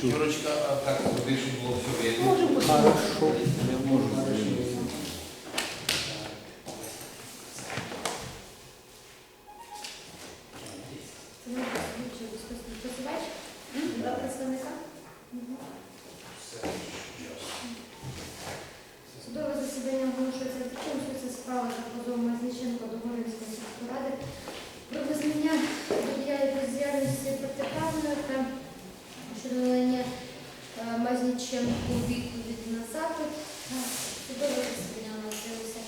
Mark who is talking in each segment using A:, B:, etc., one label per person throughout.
A: чую.
B: Юрочка, а так чтобы было все видно.
C: Можем послухати.
A: Хорошо, я можу.
D: Це не слідчий безпосередньо працювач? Два представника? Судове засідання оголошується відкритим, що це справа за позовом Мазниченко до Горинської сільської ради про визнання до дія- бездіяльності протиправною та щодо надання е, Мазніченку відповіді на запит. Судове засідання у з'явився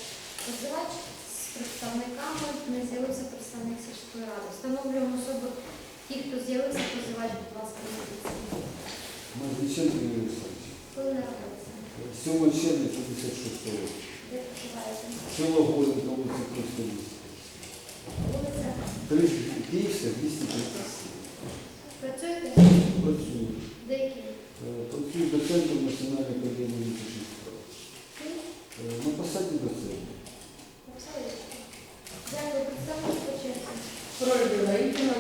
D: позивач з представниками, не з'явився представник сільської ради. Встановлюємо особу ті, хто з'явився, позивач, будь ласка.
E: Мазниченко Юрій Олександрович.
D: Коли народилися?
E: 7 червня 56 року.
D: Де проживаєте?
E: Село Горенка, вулиця міста.
D: Вулиця?
E: 30 Київська, 230.
D: Працюєте?
E: Працюю.
D: Деякі?
E: Працюю доцентом Національної академії внутрішніх справ. Е, На посаді доцента.
D: Дякую, представник по черзі.
C: Пролюбила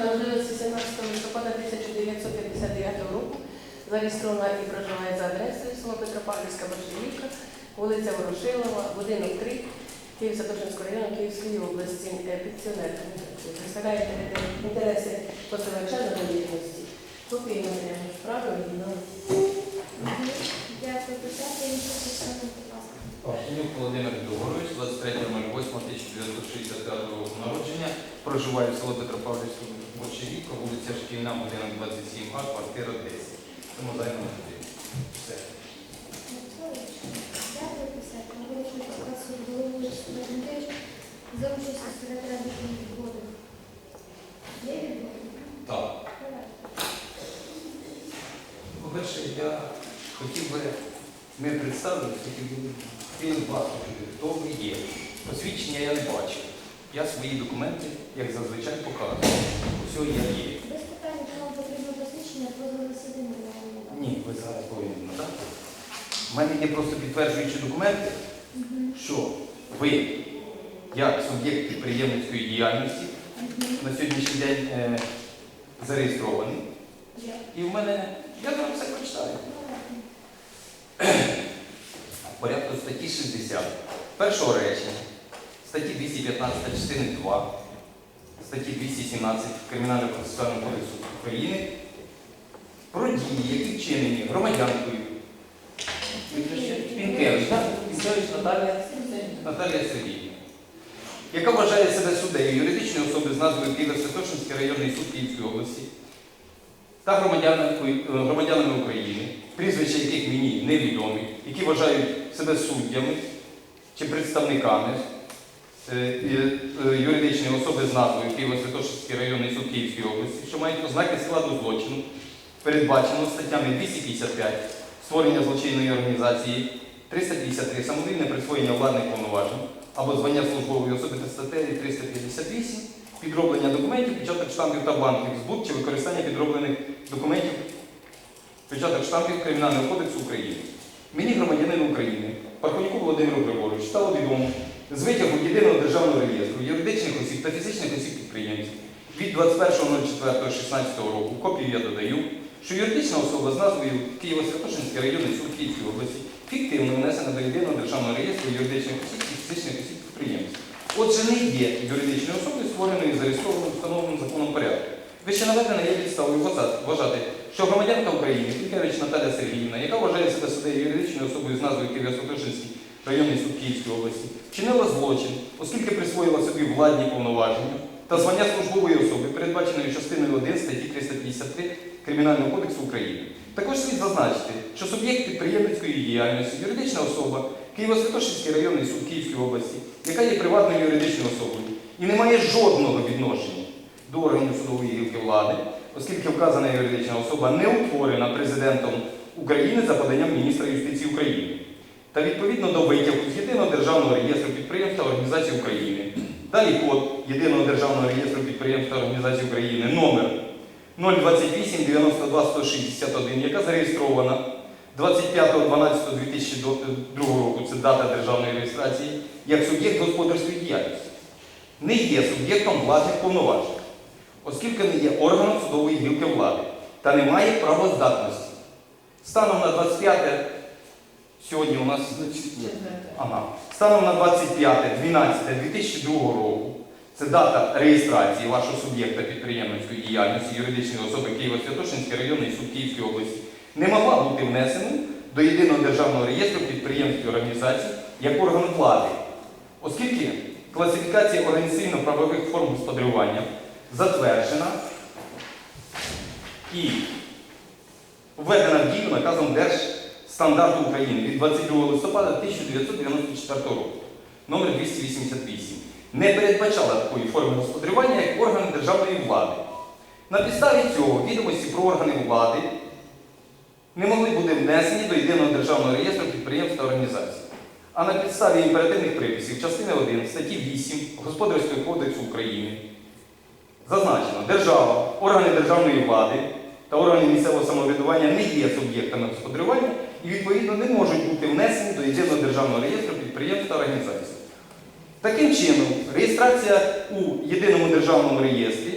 C: народилася 17 листопада 1959 року. Зареєстрована і проживає за адресою село Петропавлівська Большевівка, вулиця Ворошилова, будинок 3, Київ-Святошинського району Київської області, Е, пенсіонерка. Представляє інтереси позивача на довірності. Копії
B: проживає в село Петропавлівського Борчевіка, вулиця Шкільна, будинок 27А, квартира 10. Тому займемо туди. Все.
D: За участю секретаря відводу. Є відводи?
B: Так. По-перше, я хотів би, ми представили, би він почути, хто ви є. Посвідчення я не бачив. Я свої документи, як зазвичай, показую. Все я є.
D: Без питань, якщо вам потрібно посвідчення, позов засідання не.
B: Ні, ви зараз повинні надати. У мене є просто підтверджуючі документи, що ви, як суб'єкт підприємницької діяльності, на сьогоднішній день е, зареєстровані. І в мене, я вам все прочитаю. Порядку статті 60, першого речення, статті 215 частини 2, статті 217 Кримінального процесуального кодексу України про дії, які вчинені громадянкою. Пінкевич? Наталія Наталія Сергіївна, яка вважає себе суддею юридичної особи з назвою Києво-Святошинський районний суд Київської області та громадянами, громадянами України, прізвища яких мені невідомі, які вважають себе суддями чи представниками е, е, юридичної особи з назвою Києво-Святошинський районний суд Київської області, що мають ознаки складу злочину, передбаченого статтями 255 створення злочинної організації, 353 самовільне присвоєння владних повноважень або звання службової особи та статтею 358 підроблення документів, печаток штампів та бланків, збут чи використання підроблених документів, печаток штампів Кримінального кодексу України. Мені, громадянину України, Пархонюку Володимиру Григоровичу, стало відомо з витягу єдиного державного реєстру юридичних осіб та фізичних осіб підприємців від 21.04.16 року, копію я додаю, що юридична особа з назвою Києво-Святошинський районний суд Київської області фіктивно внесена до єдиного державного реєстру юридичних осіб і фізичних осіб підприємців. Отже, не є юридичною особою, створеною і зареєстрованою встановленим законом порядку. Вище наведене є підставою вважати- що громадянка України Пінкевич Наталя Сергіївна, яка вважає себе суддею юридичною особою з назвою Києво-Святошинський районний суд Київської області, вчинила злочин, оскільки присвоїла собі владні повноваження та звання службової особи, передбаченої частиною 1 статті 353 Кримінального кодексу України. Також слід зазначити, що суб'єкт підприємницької діяльності, юридична особа Києво-Святошинський районний суд Київської області, яка є приватною юридичною особою і не має жодного відношення до органів судової гілки влади, оскільки вказана юридична особа не утворена президентом України за поданням міністра юстиції України та відповідно до витягу з єдиного державного реєстру підприємств та організацій України. Далі код єдиного державного реєстру підприємств та організацій України номер 028 92 161, яка зареєстрована 25.12.2002 року, це дата державної реєстрації, як суб'єкт господарської діяльності, не є суб'єктом владних повноважень, оскільки не є органом судової гілки влади та не має правоздатності. Станом на 25 сьогодні у нас Ага. Станом на 25.12.2002 року, це дата реєстрації вашого суб'єкта підприємницької діяльності юридичної особи Києво-Святошинський районний суд Київської області, не могла бути внесена до єдиного державного реєстру підприємств і організацій як орган влади, оскільки класифікація організаційно-правових форм господарювання затверджена і введена в дію наказом Держстандарту України від 22 листопада 1994 року, номер 288, не передбачала такої форми господарювання як органи державної влади. На підставі цього відомості про органи влади не могли бути внесені до єдиного державного реєстру підприємств та організацій. А на підставі імперативних приписів частини 1 статті 8 Господарського кодексу України зазначено, держава, органи державної влади та органи місцевого самоврядування не є суб'єктами господарювання і відповідно не можуть бути внесені до єдиного державного реєстру підприємств та організацій. Таким чином, реєстрація у єдиному державному реєстрі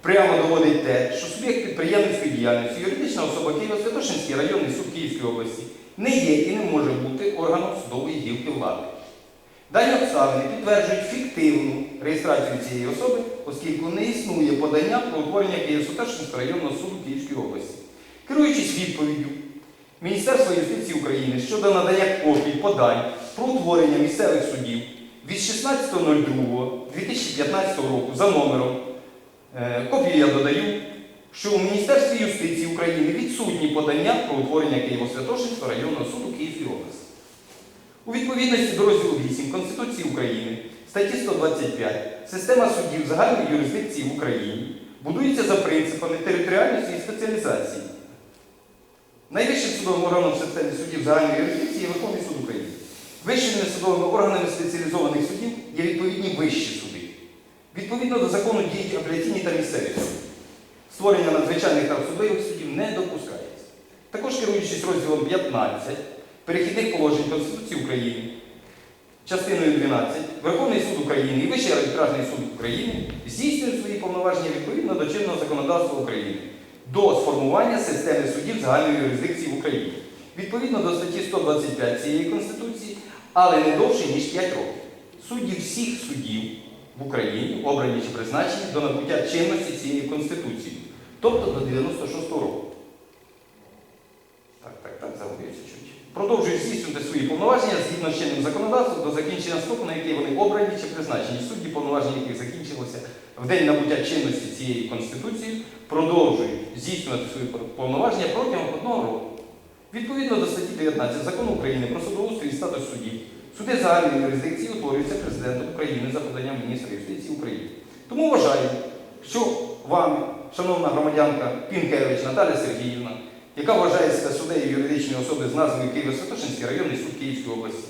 B: прямо доводить те, що суб'єкт підприємницької діяльності, юридична особа Києво-Святошинський районний суд Київської області не є і не може бути органом судової гілки влади. Дані обставини підтверджують фіктивну реєстрацію цієї особи, оскільки не існує подання про утворення Києво-Святошинського районного суду Київської області. Керуючись відповіддю Міністерства юстиції України щодо надання копій подань про утворення місцевих судів від 16.02.2015 року за номером, е, копію я додаю, що у Міністерстві юстиції України відсутні подання про утворення Києво-Святошинського районного суду Київської області. У відповідності до розділу 8 Конституції України статті 125 система судів загальної юрисдикції в Україні будується за принципами територіальності і спеціалізації. Найвищим судовим органом в системі судів загальної юрисдикції є Верховний суд України. Вищими судовими органами спеціалізованих судів є відповідні вищі суди. Відповідно до закону діють апеляційні та місцеві суди. Створення надзвичайних та особливих судів не допускається. Також керуючись розділом 15 перехідних положень Конституції України, частиною 12, Верховний суд України і Вищий арбітражний суд України здійснюють свої повноваження відповідно до чинного законодавства України до сформування системи судів загальної юрисдикції в Україні відповідно до статті 125 цієї Конституції, але не довше, ніж 5 років. Судді всіх судів в Україні обрані чи призначені до набуття чинності цієї Конституції, тобто до 96-го року. Так, так, так, загубився чуть. Продовжують здійснювати свої повноваження згідно з чинним законодавством до закінчення строку, на який вони обрані чи призначені. Судді, повноваження яких закінчилося в день набуття чинності цієї Конституції, продовжують здійснювати свої повноваження протягом одного року. Відповідно до статті 19 закону України про судоустрій і статус суддів, суди загальної юрисдикції утворюються президентом України за поданням міністра юстиції України. Тому вважаю, що вами, шановна громадянка Пінкевич Наталя Сергіївна, яка вважає себе суддею юридичної особи з назвою Києво-Святошинський районний суд Київської області,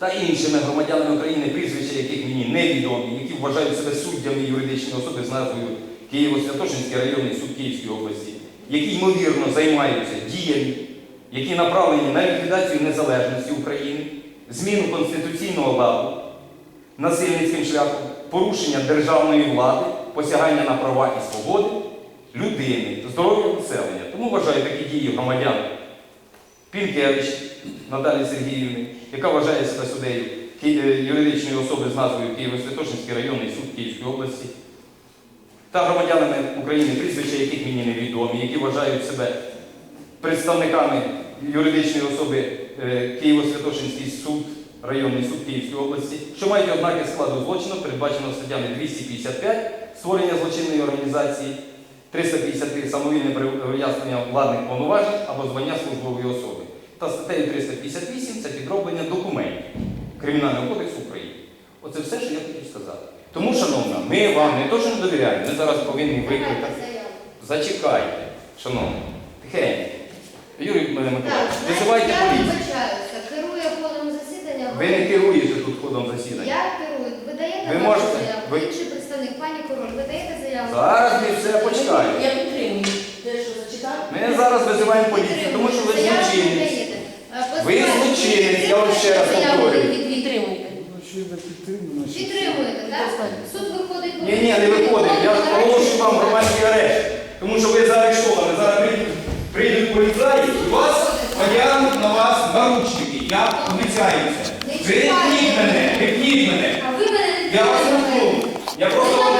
B: та іншими громадянами України, прізвища яких мені невідомі, які вважають себе суддями юридичної особи з назвою Києво-Святошинський районний суд Київської області, які ймовірно займаються діями, які направлені на ліквідацію незалежності України, зміну конституційного ладу, насильницьким шляхом, порушення державної влади, посягання на права і свободи людини, здоров'я населення. Тому вважаю такі дії громадян Пінкевич Наталії Сергіївни, яка вважає себе суддею юридичної особи з назвою Києво-Святошинський районний суд Київської області, та громадянами України, прізвища яких мені невідомі, які вважають себе представниками юридичної особи е, Києво-Святошинський суд, районний суд Київської області, що мають ознаки складу злочину, передбаченого статтями 255 створення злочинної організації, 353 самовільне прив'язнення владних повноважень або звання службової особи. Та статтею 358 це підроблення документів Кримінального кодексу України. Оце все, що я хотів сказати. Тому, шановна, ми вам не то, що не довіряємо, ми зараз повинні викликати. Зачекайте, шановні, тихенько. Юрій Миколаївич, визивайте поліцію.
D: вибачаюся. Керує ходом засідання.
B: Ви не керуєте тут ходом засідання.
D: Я керую. Ви даєте
B: Ви можете-
D: заяву?
B: ви-
D: Інший представник, пані Король, ви даєте заяву?
B: Зараз ми все почекаємо.
C: Я підтримую те, що зачитав.
B: Ми зараз визиваємо поліцію, тому що ви
D: Заяву не
B: злочинець. Ви злочинець, я вам ще раз повторюю.
E: що-
D: Підтримуєте, так? Суд виходить...
B: Ні, ні, не виходить. Я оголошую вам громадський арешт. Тому що ви заарештовані. Зараз прийдуть поліцаї, і вас одягнуть на вас наручники. Я обіцяю це. Ви не пніть мене, не пніть мене.
D: А ви мене не
B: Я вас не. Я просто вам